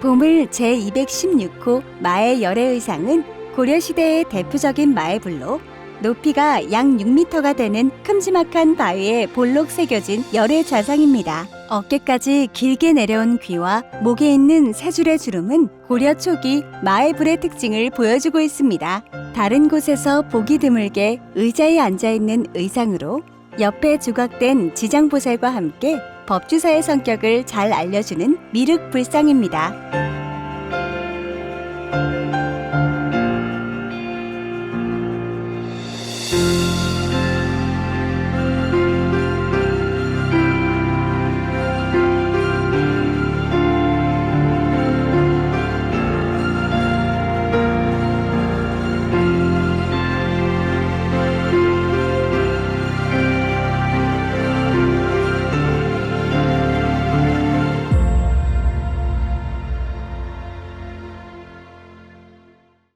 보물 제216호 마의 열애 의상은 고려시대의 대표적인 마의불로 높이가 약 6m가 되는 큼지막한 바위에 볼록 새겨진 열애 좌상입니다. 어깨까지 길게 내려온 귀와 목에 있는 세 줄의 주름은 고려 초기 마의불의 특징을 보여주고 있습니다. 다른 곳에서 보기 드물게 의자에 앉아 있는 의상으로 옆에 조각된 지장보살과 함께 법주사의 성격을 잘 알려주는 미륵불상입니다. 음.